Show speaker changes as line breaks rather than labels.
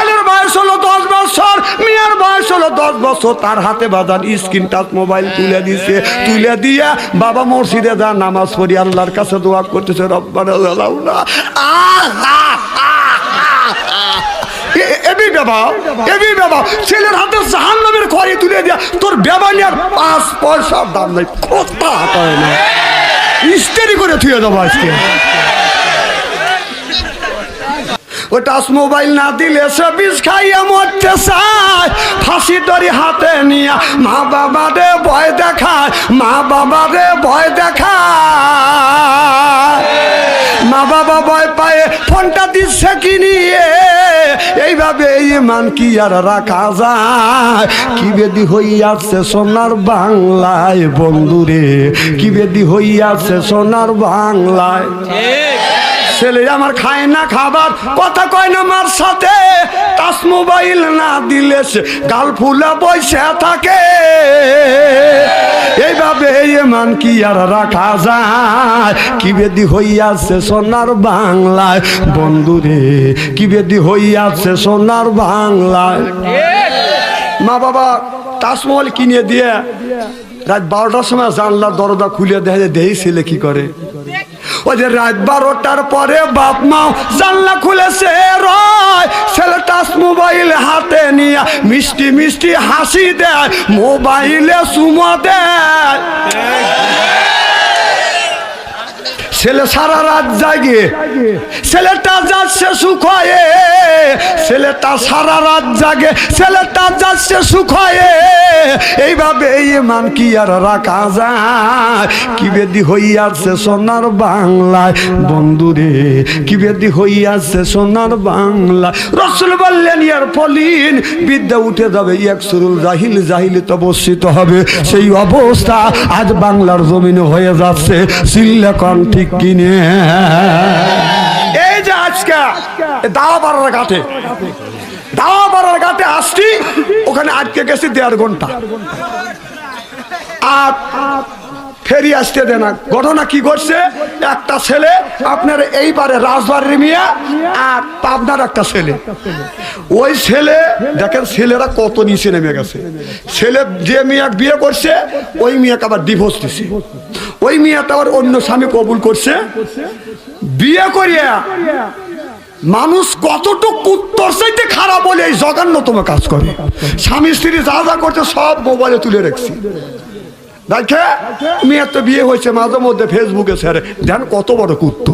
ছেলের বয়স হলো দশ বছর মেয়ের বয়স হলো দশ বছর তার হাতে বাজান স্ক্রিন টাচ মোবাইল তুলে দিছে তুলে দিয়ে বাবা মসজিদে যা নামাজ পড়ি আল্লাহর কাছে দোয়া করতেছে রব্বানা জালাউনা আহ এবি বাবা এবি বাবা ছেলের হাতে জাহান নামের খড়ি তুলে দিয়া তোর বেবানিয়ার পাঁচ পয়সার দাম নাই কথা হাতায় না ইস্তেরি করে থুয়ে দেবো আজকে ও মোবাইল না দিলে সে বিষ খাইয়ে মরতে চায়। ফাঁসি দড়ি হাতে নিয়ে মা বাবা রে ভয় দেখায়, মা বাবা রে ভয় দেখায়। মা বাবা ভয় পায়ে ফোনটা দিচ্ছে কি নিয়ে? এইভাবে ইমান কি আর রাখা যায়? কি বেদি হইয়াছে সোনার বাংলায় বন্ধুরে? কি বেদি হইয়াছে সোনার বাংলায়? ছেলে আমার খায় না খাবার। কথা কয় না মার সাথে। টাচ মোবাইল না দিলে সে গাল ফুলে বসে থাকে। এইভাবে মান কি আর রাখা যায়? কি বেদি হইয়াছে সোনার বাংলায়? বন্ধুরে কি বেদি হইয়াছে সোনার বাংলায়? মা বাবা তাজমহল কিনে দিয়ে রাত বারোটার সময় জানলার দরজা খুলে দেখা যায় দেহি ছেলে কি করে? ওই যে রাত বারোটার পরে বাপ মাও জানলা খুলেছে, রয় ছেলে টাচ মোবাইল হাতে নিয়ে মিষ্টি মিষ্টি হাসি দেয়, মোবাইলে সুমো দেয়। ছেলে সারা রাত জাগে, ছেলেটা যাচ্ছে সুখয়ে, ছেলেটা সারা রাত জাগে, ছেলেটা যাচ্ছে সুখয়ে। এইভাবে এই মান কি আর রাখা যায়? কি বেদি হইয়াছে সোনার বাংলায়? বন্ধুরে কি বেদি হইয়াছে সোনার বাংলা রসুল বললেন, ইয়ার ফলিন, বিদ্যা উঠে যাবে, এক সুরুল জাহিল জাহিল তবস্থিত হবে। সেই অবস্থা আজ বাংলার জমিনে হয়ে যাচ্ছে। সিল্লেকন ঠিক কিনে। এই যে আজকে দাওয়া পাড়ার ঘাটে পাড়ার ঘাটে আসছি, ওখানে আজকে গেছি দেড় ঘণ্টা। আর ফেরি আসতে দেয় না। ঘটনা কি করছে একটা ছেলে, আপনার এইবারে রাজবাড়ির মিয়া আর পাবনার একটা ছেলে। ওই ছেলে, দেখেন ছেলেরা কত নিচে নেমে গেছে। ছেলে যে মিয়া বিয়ে করছে, ওই মিয়াকে আবার ডিভোর্স দিছে। ওই মিয়াটা আবার অন্য স্বামী কবুল করছে। বিয়ে করিয়া মানুষ কতটুকু এই জঘন্যতম কাজ করে। স্বামী, স্ত্রী যা যা করছে সব মোবাইলে তুলে রেখছি। দেখে, মেয়ের তো বিয়ে হয়েছে, মাঝে মধ্যে ফেসবুকে ছেড়ে। দেন কত বড় কুত্ত।